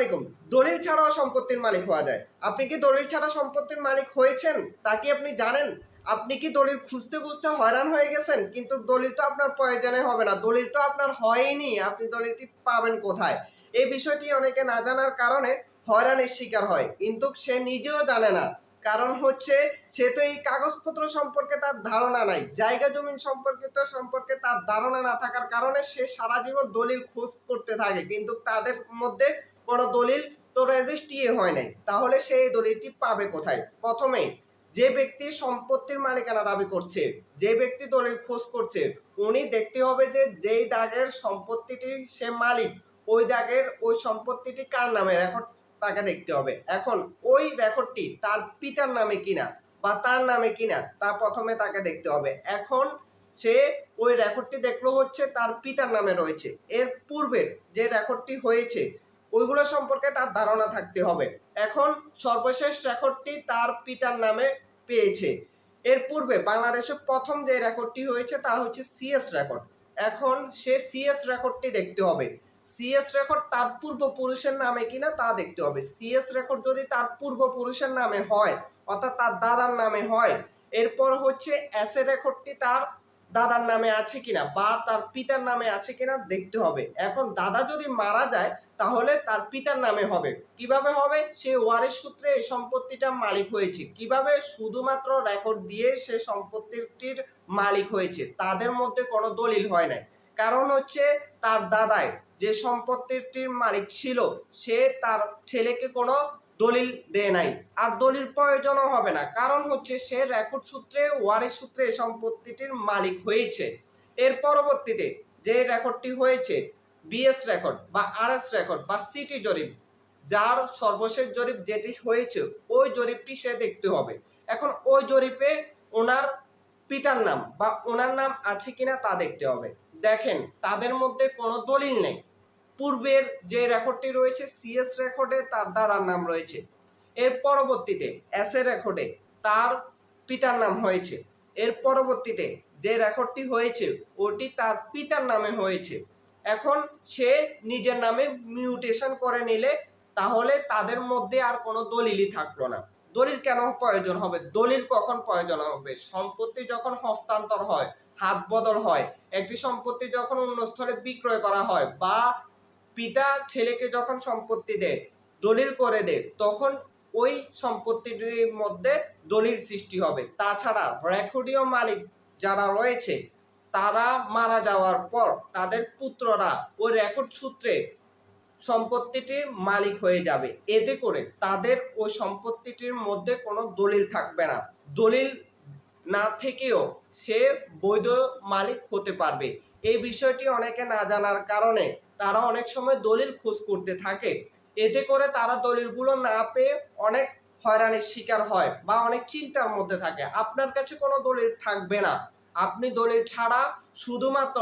আলাইকুম দলিল ছাড়াও সম্পত্তির মালিক হওয়া যায়। আপনি কি দলিল ছাড়া সম্পত্তির মালিক হয়েছেন? তা কি আপনি জানেন? আপনি কি দলিল খুঁজতে খুঁজতে হয়রান হয়ে গেছেন? কিন্তু দলিল তো আপনার প্রয়োজনে হবে না। দলিল তো আপনার হয়নি। আপনি দলিলটি পাবেন কোথায়? এই বিষয়টি অনেকে না জানার কারণে হয়রানির শিকার হয়। কিন্তু সে নিজেও জানে না। কারণ হচ্ছে, সে তো এই কাগজপত্র সম্পর্কে তার ধারণা নাই। জায়গা জমিন সম্পর্কিত সম্পর্কে তার ধারণা না থাকার কারণে সে সারা জীবন দলিল খোঁজ করতে থাকে। কিন্তু তাদের মধ্যে কোনো দলিল তো রেজিস্ট্রি হয় নাই। তাহলে সেই দলিলটি পাবে কোথায়? প্রথমে, যে ব্যক্তি সম্পত্তির মালিকানা দাবি করছে, যে ব্যক্তি দলিল খোঁজ করছে, উনি দেখতে হবে যে যেই দাগের সম্পত্তিটি সে মালিক, ওই দাগের ওই সম্পত্তিটি কার নামে রেকর্ড তাকে দেখতে হবে। এখন ওই রেকর্ডটি তার পিতার নামে কিনা বা তার নামে কিনা তা প্রথমে তাকে দেখতে হবে। এখন সে ওই রেকর্ডটি দেখল হচ্ছে তার পিতার নামে রয়েছে। এর পূর্বের যে রেকর্ডটি হয়েছে ওইগুলো সম্পর্কে তার ধারণা থাকতে হবে। এখন সর্বশেষ রেকর্ডটি তার পিতার নামে পেয়েছে। এর পূর্বে বাংলাদেশে প্রথম যে রেকর্ডটি হয়েছে তা হচ্ছে সিএস রেকর্ড এখন সে সিএস রেকর্ডটি দেখতে হবে। সিএস রেকর্ড তার পূর্বপুরুষের নামে কিনা তা দেখতে হবে। সিএস রেকর্ড যদি তার পূর্বপুরুষের নামে হয়, অর্থাৎ তার দাদার নামে হয়, এরপর হচ্ছে এস এ রেকর্ডটি তার দাদার নামে আছে কিনা বা তার পিতার নামে আছে কিনা দেখতে হবে। এখন দাদা যদি মারা যায় তাহলে তার পিতার নামে হবে। কীভাবে হবে? সে ওয়ারের সূত্রে এই সম্পত্তিটা মালিক হয়েছে। কীভাবে? শুধুমাত্র রেকর্ড দিয়ে সে সম্পত্তিটির মালিক হয়েছে। তাদের মধ্যে কোনো দলিল হয় নাই। কারণ হচ্ছে তার দাদায় যে সম্পত্তিটির মালিক ছিল, সে তার ছেলেকে কোনো দলিল দেয় নাই। আর দলিল প্রয়োজনও হবে না। কারণ হচ্ছে সে রেকর্ড সূত্রে, ওয়ারের সূত্রে এই সম্পত্তিটির মালিক হয়েছে। এর পরবর্তীতে যে রেকর্ডটি হয়েছে বিএস রেকর্ড বা আরএস রেকর্ড বা সিটি জরিপ, যার সর্বশেষ জরিপ যেটি হয়েছে, ওই জরিপটি সে দেখতে হবে। এখন ওই জরিপে ওনার পিতার নাম বা ওনার নাম আছে কিনা তা দেখতে হবে। দেখেন, তাদের মধ্যে কোনো দলিল নেই। পূর্বের যে রেকর্ডটি রয়েছে সিএস রেকর্ডে তার দাদার নাম রয়েছে। এর পরবর্তীতে এস এ রেকর্ডে তার পিতার নাম হয়েছে। এর পরবর্তীতে যে রেকর্ডটি হয়েছে, ওটি তার পিতার নামে হয়েছে। এখন সে নিজের নামে মিউটেশন করে নিলে তাহলে তাদের মধ্যে আর কোনো দলিলই থাকল না। দলিল কেন প্রয়োজন হবে? দলিল কখন প্রয়োজন হবে? সম্পত্তি যখন হস্তান্তর হয়, হাত বদল হয়, একটি সম্পত্তি যখন অন্য স্থলে বিক্রয় করা হয় বা পিতা ছেলেকে যখন সম্পত্তি দেয়, দলিল করে দেয়, তখন ওই সম্পত্তিটির মধ্যে দলিল সৃষ্টি হবে। তাছাড়া রেকর্ডীয় মালিক যারা রয়েছে তারা মারা যাওয়ার পর তাদের পুত্ররা ওই রেকর্ড সূত্রে সম্পত্তিটির মালিক হয়ে যাবে। এতে করে তাদের ওই সম্পত্তিটির মধ্যে কোনো দলিল থাকবে না। দলিল না থেকেও সে বৈধ মালিক হতে পারবে। এই বিষয়টি অনেকে না জানার কারণে তারা অনেক সময় দলিল খোঁজ করতে থাকে। এতে করে তারা দলিলগুলো না পেয়ে অনেক হয়রানির শিকার হয় বা অনেক চিন্তার মধ্যে থাকে। আপনার কাছে কোনো দলিল থাকবে না। আপনি দলিল ছাড়া শুধুমাত্র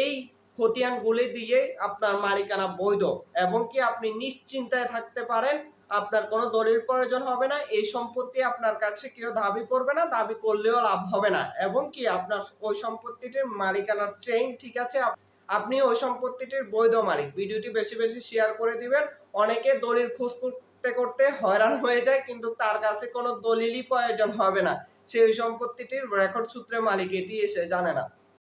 এই খতিয়ানগুলি দিয়ে আপনার মালিকানা বৈধ এবং কি আপনি নিশ্চিন্তায় থাকতে পারেন, আপনার কোনো দলিল প্রয়োজন হবে না, এই সম্পত্তি আপনার কাছে কেউ দাবি করবে না, দাবি করলেও লাভ হবে না এবং কি আপনার ওই সম্পত্তিটির মালিকানার চেইন ঠিক আছে আপনি ওই সম্পত্তিটির বৈধ মালিক। ভিডিওটি বেশি বেশি শেয়ার করে দিবেন। অনেকে দলিল খোঁজ করতে করতে হয়রান হয়ে যায়, কিন্তু তার কাছে কোনো দলিলই প্রয়োজন হবে না। সে ওই সম্পত্তিটির রেকর্ড সূত্রে মালিক এটি এসে জানে না।